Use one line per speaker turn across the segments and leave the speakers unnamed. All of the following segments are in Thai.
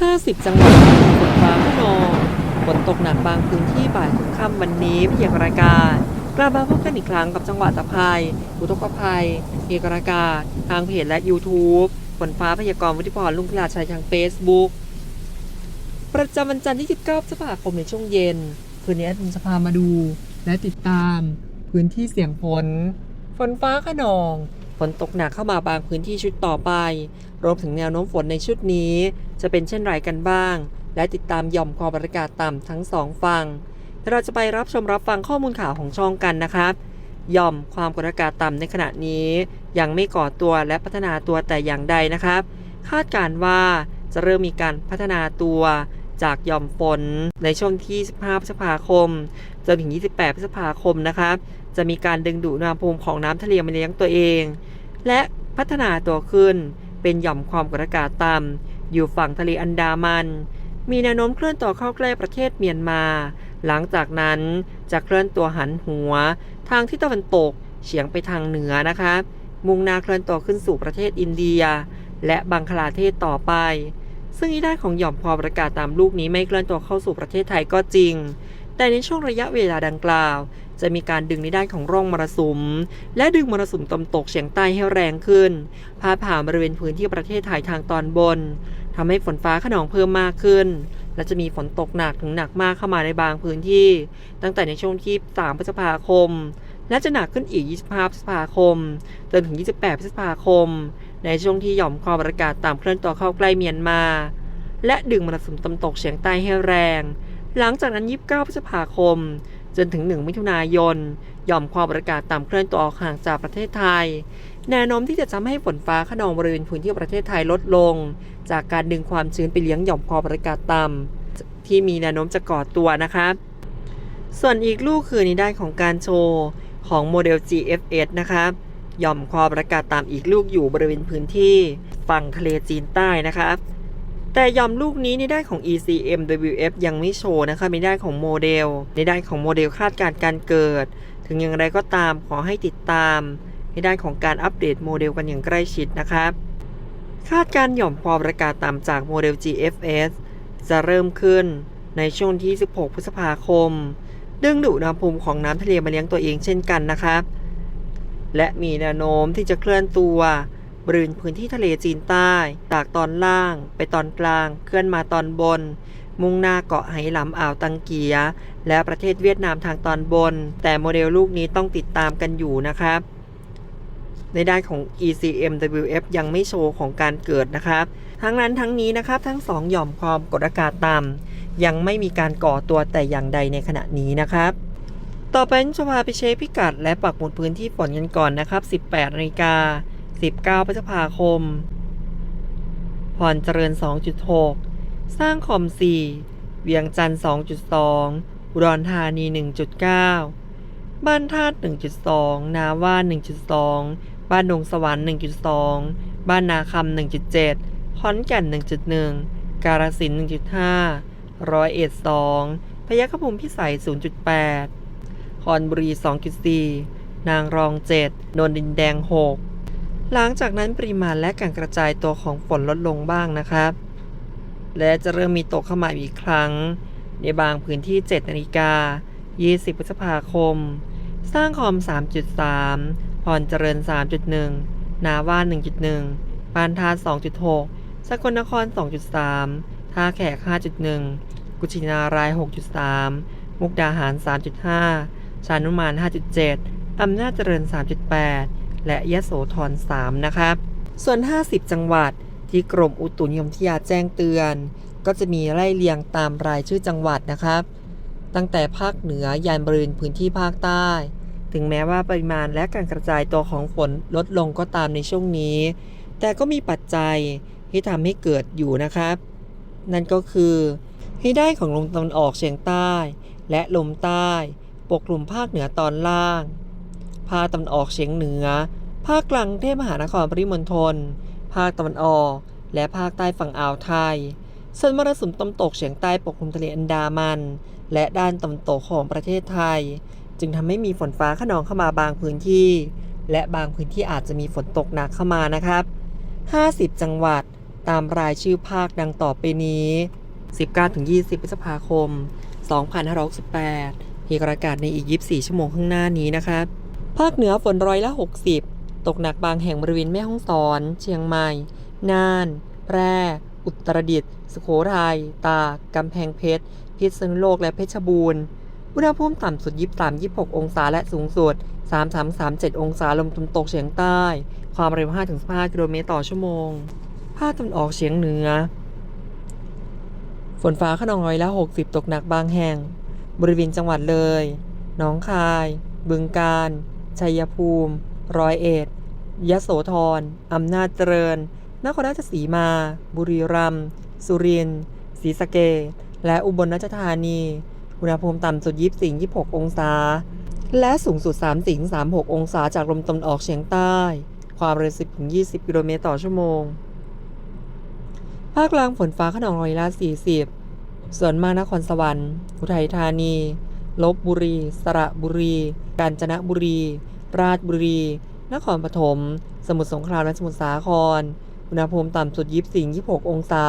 50 จังหวัดมีฝนฟ้าขนองฝนตกหนักบางพื้นที่บ่ายถึงค่ำวันนี้พยากรณ์อากาศกลับมาพบกันอีกครั้งกับจังหวัดตะไคร้อุทกภัยพยากรากาศทางเพจและ YouTube ฝนฟ้าพยากรณ์วุฒิพรลุงพิลาชัยทาง Facebook ประจำวันจันทร์ที่ 19พฤษภาคมในช่วงเย็น คืนนี้แอดมินจะพามาดู และติดตาม พื้นที่เสี่ยงฝน ฝนฟ้าขนอง ฝนตกหนักเข้ามาบางพื้นที่ชุดต่อไป รวมถึงแนวโน้มฝนในชุดนี้ จะเป็นเช่นไรกันบ้าง และติดตามย่อมความกดอากาศต่ำทั้งสองฝั่งเราจะไปรับชมรับฟังข้อมูลข่าวของช่องกันนะครับย่อมความกดอากาศต่ำในขณะนี้ ยังไม่ก่อตัวและพัฒนาตัวแต่อย่างใดนะครับ คาดการณ์ว่าจะเริ่มมีการพัฒนาตัว จากหย่อมฝนในช่วงที่ 15 พฤษภาคมจนถึง 28 พฤษภาคมนะครับจะมีการดึงดูดอุณหภูมิของน้ำทะเลมาเลี้ยงตัวเอง และพัฒนาตัวขึ้นเป็นหย่อมความกดอากาศต่ำอยู่ฝั่งทะเลอันดามัน มีแนวโน้มเคลื่อนตัวเข้าใกล้ประเทศเมียนมา หลังจากนั้นจะเคลื่อนตัวหันหัว ทางที่ตะวันตกเฉียงไปทางเหนือนะคะ มุ่งหน้าเคลื่อนตัวขึ้นสู่ประเทศอินเดีย และบังคลาเทศต่อไป ซึ่งอีด้านของหย่อมความกดอากาศต่ำลูกนี้ไม่เคลื่อนตัวเข้าสู่ประเทศไทยก็จริง แต่ในช่วงระยะเวลาดังกล่าว จะมีการดึงในด้านของร่องมรสุม และดึงมรสุมตะวันตกเฉียงใต้ให้แรงขึ้นพาดผ่านบริเวณพื้นที่ประเทศไทยทางตอนบนทำให้ฝนฟ้าขนองเพิ่มมากขึ้น และจะมีฝนตกหนักถึงหนักมากเข้ามาในบางพื้นที่ ตั้งแต่ในช่วงที่3พฤษภาคมและจะหนักขึ้นอีก 25 พฤษภาคม จนถึง 28 พฤษภาคม ในช่วงที่หย่อมความอากาศต่ำเคลื่อนตัวเข้าใกล้เมียนมา และดึงมรสุมตะวันตกเฉียงใต้ให้แรง หลังจากนั้น 29พฤษภาคม จนถึง 1 มิถุนายนหย่อมความอากาศต่ำเคลื่อนตัวออกห่างจากประเทศไทย แนวโน้มที่จะทำให้ฝนฟ้าขนองบริเวณพื้นที่ประเทศไทยลดลง จากการดึงความชื้นไปเลี้ยงหย่อมความอากาศต่ำที่มีแนวโน้มจะก่อตัวนะครับส่วนอีกลูกคือในด้านของการโชว์ของโมเดล GFS นะครับ ย่อมความกดอากาศต่ำอีกลูกอยู่บริเวณพื้นที่ฝั่งทะเลจีนใต้นะครับแต่หย่อมลูกนี้ในด้านของ ECMWF ยังไม่โชว์นะคะในด้านของโมเดล ในด้านของโมเดลคาดการณ์การเกิด ถึงอย่างไรก็ตามขอให้ติดตาม ในด้านของการอัปเดตโมเดลกันอย่างใกล้ชิดนะครับ คาดการณ์หย่อมความกดอากาศต่ำจากโมเดล GFS จะเริ่มขึ้นในช่วงที่ 16 พฤษภาคม ดึงดูดอุณหภูมิของน้ำทะเลมาเลี้ยงตัวเองเช่นกันนะครับ และมีแนวโน้มที่จะเคลื่อนตัวบริเวณพื้นที่ทะเลจีนใต้ จากตอนล่างไปตอนกลางเคลื่อนมาตอนบน มุ่งหน้าเกาะไหหลำอ่าวตังเกีย และประเทศเวียดนามทางตอนบน แต่โมเดลลูกนี้ต้องติดตามกันอยู่นะครับ ในด้านของ ECMWF ยังไม่โชว์ของการเกิดนะครับ ทั้งนั้นทั้งนี้นะครับทั้งสองหย่อมความกดอากาศต่ำยังไม่มีการก่อตัวแต่อย่างใดในขณะนี้นะครับ ต่อไปจะพาไปเช็คพิกัดและปักหมุดพื้นที่ฝนกันก่อนนะครับ 18นาฬิกา 19พฤษภาคม พรเจริญ 2.6 สร้างคอม 4 เวียงจันทร์ 2.2 อุดรธานี 1.9 บ้านธาตุ 1.2 นาว่า 1.2 บ้านดงสวรรค์ 1.2 บ้านนาคำ 1.7 ขอนแก่น 1.1 กาฬสินธุ์ 1.5 ร้อยเอ็ด 2พยัคฆภูมิพิสัย 0.8 คอนบุรี 2.4 นางรอง 7 นนดินแดง 6 หลังจากนั้นปริมาณและการกระจายตัวของฝนลดลงบ้างนะครับ และจะเริ่มมีตกเข้ามาอีกครั้ง ในบางพื้นที่ 7 นาฬิกา 20 พฤษภาคม สร้างคอม 3.3 พรเจริญ 3.1 นาว่า 1.1 ปานทา 2.6 สกลนคร 2.3 ท่าแขก 5.1 กุชินาราย 6.3 มุกดาหาร 3.5 ชานุมาน 5.7 อำนาจเจริญ 3.8 และยะโสธร 3 นะครับ ส่วน 50 จังหวัดที่กรมอุตุนิยมวิทยาแจ้งเตือน ก็จะมีไล่เรียงตามรายชื่อจังหวัดนะครับ ตั้งแต่ภาคเหนือยันบริเวณพื้นที่ภาคใต้ ถึงแม้ว่าปริมาณและการกระจายตัวของฝนลดลงก็ตามในช่วงนี้ แต่ก็มีปัจจัยที่ทำให้เกิดอยู่นะครับ นั่นก็คือให้ได้ของลมตะวันออกเฉียงใต้ และลมใต้ ปกคลุมภาคเหนือตอนล่าง ภาคตะวันออกเฉียงเหนือ ภาคกลางเทพมหานครปริมณฑล ภาคตะวันออก และภาคใต้ฝั่งอ่าวไทย ส่วนมรสุมตะวันตกเฉียงใต้ปกคลุมทะเลอันดามัน และด้านตะวันตกของประเทศไทย จึงทำให้มีฝนฟ้าขนองเข้ามาบางพื้นที่ และบางพื้นที่อาจจะมีฝนตกหนักเข้ามานะครับ 50 จังหวัดตามรายชื่อภาคดังต่อไปนี้ 19-20 พฤษภาคม 2568 มีประกาศในอีก 24 ชั่วโมงข้างหน้านี้นะครับภาคเหนือฝนร้อยละ 60 ตกหนักบางแห่งบริเวณแม่ฮ่องสอน เชียงใหม่ น่าน แพร่ อุตรดิตถ์ สุโขทัย ตาก กำแพงเพชร พิษณุโลกและเพชรบูรณ์ อุณหภูมิต่ำสุด 23-26 องศาและสูงสุด 33-37 องศาลมตะวันตกเฉียงใต้ ความเร็ว 5-15 กิโลเมตรต่อชั่วโมง ภาคตะวันออกเฉียงเหนือ ฝนฟ้าขนองร้อยละ 60 ตกหนักบางแห่ง บริเวณจังหวัดเลย หนองคาย บึงกาฬ ชัยภูมิ ร้อยเอ็ด ยโสธร อำนาจเจริญ นครราชสีมา บุรีรัมย์ สุรินทร์ ศรีสะเกษและอุบลราชธานี อุณหภูมิต่ำสุด 24-26 องศา และสูงสุด30-36 องศาจากลมตะวันออกเฉียงใต้ ความเร็ว 10-20 กิโลเมตรต่อชั่วโมง ภาคกลางฝนฟ้าขนองร้อยละ 40 ส่วนมากนครสวรรค์ อุทัยธานี ลบบุรี สระบุรี กาญจนบุรี ราชบุรี นครปฐม สมุทรสงครามและสมุทรสาคร อุณหภูมิต่ำสุด24-26องศา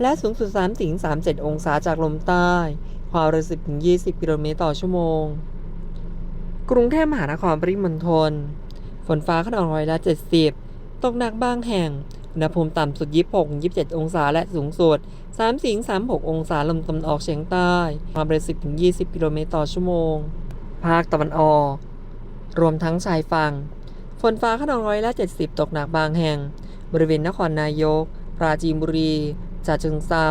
และสูงสุด30-37องศาจากลมใต้ ความเร็ว10-20กิโลเมตรต่อชั่วโมง กรุงเทพมหานครปริมณฑล ฝนฟ้าขนองร้อยละ70ตกหนักบางแห่ง อุณหภูมิต่ำสุด 26-27 องศา และสูงสุด 34-36 องศาลมตะวันออกเฉียงใต้ ความเร็ว 10-20 กิโลเมตรต่อชั่วโมง ภาคตะวันออก รวมทั้งชายฝั่ง ฝนฟ้าขนองร้อยละ 70 ตกหนักบางแห่ง บริเวณนครนายก ปราจีนบุรีฉะเชิงเซา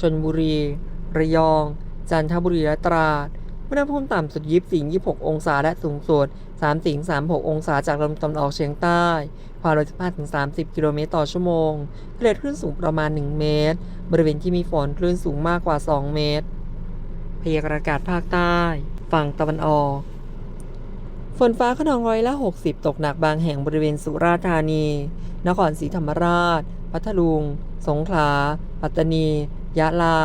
ชนบุรี ระยอง จันทบุรีและตราด อุณหภูมิต่ำสุด 24-26 องศา และสูงสุด30-36 องศาจากลมตะวันออกเฉียงใต้ ความเร็ว15-30 กิโลเมตรต่อชั่วโมงทะเลคลื่นสูงประมาณ 1 เมตร บริเวณที่มีฝนคลื่นสูงมากกว่า 2 เมตร พยากรณ์อากาศภาคใต้ ฝั่งตะวันออก ฝนฟ้าขนองร้อยละ 60 ตกหนักบางแห่งบริเวณสุราษฎร์ธานี นครศรีธรรมราช พัทลุง สงขลา ปัตตานี ยะลา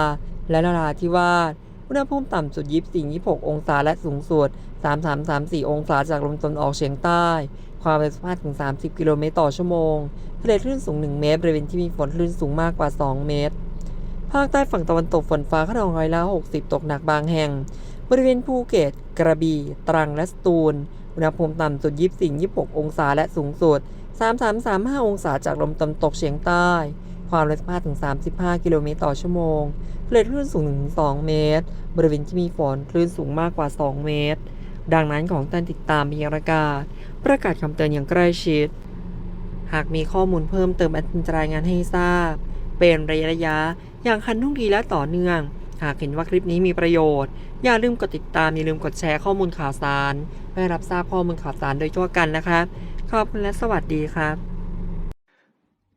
และนราธิวาส อุณหภูมิต่ำสุด 24-26 องศาและสูงสุด 33-34 องศาจากลมตะวันออกเฉียงใต้ ความเร็ว15-30 กิโลเมตรต่อชั่วโมง ทะเลคลื่นสูง 1 เมตร บริเวณที่มีฝนคลื่นสูงมากกว่า 2 เมตร ภาคใต้ฝั่งตะวันตกฝนฟ้าขนองร้อยละ 60 ตกหนักบางแห่ง บริเวณภูเก็ต กระบี่ ตรัง และสตูล อุณหภูมิต่ำสุด 24-26 องศาและสูงสุด 33-35 องศาจากลมตะวันตกเฉียงใต้ ความเร็ว15-35 กิโลเมตรต่อชั่วโมงทะเลคลื่นสูง 1-2 เมตร บริเวณที่มีฝนคลื่นสูงมากกว่า 2 เมตร ดังนั้นของท่านติดตามพยากรณ์อากาศประกาศคำเตือนอย่างใกล้ชิด หากมีข้อมูลเพิ่มเติมอดมินจะรายงานให้ทราบ เป็นระยะระยะอย่างคันทุ่งทีและต่อเนื่อง หากเห็นว่าคลิปนี้มีประโยชน์ อย่าลืมกดติดตามอย่าลืมกดแชร์ข้อมูลข่าวสารเพื่อรับทราบข้อมูลข่าวสารโดยทั่วกันนะครับขอบคุณและสวัสดีครับ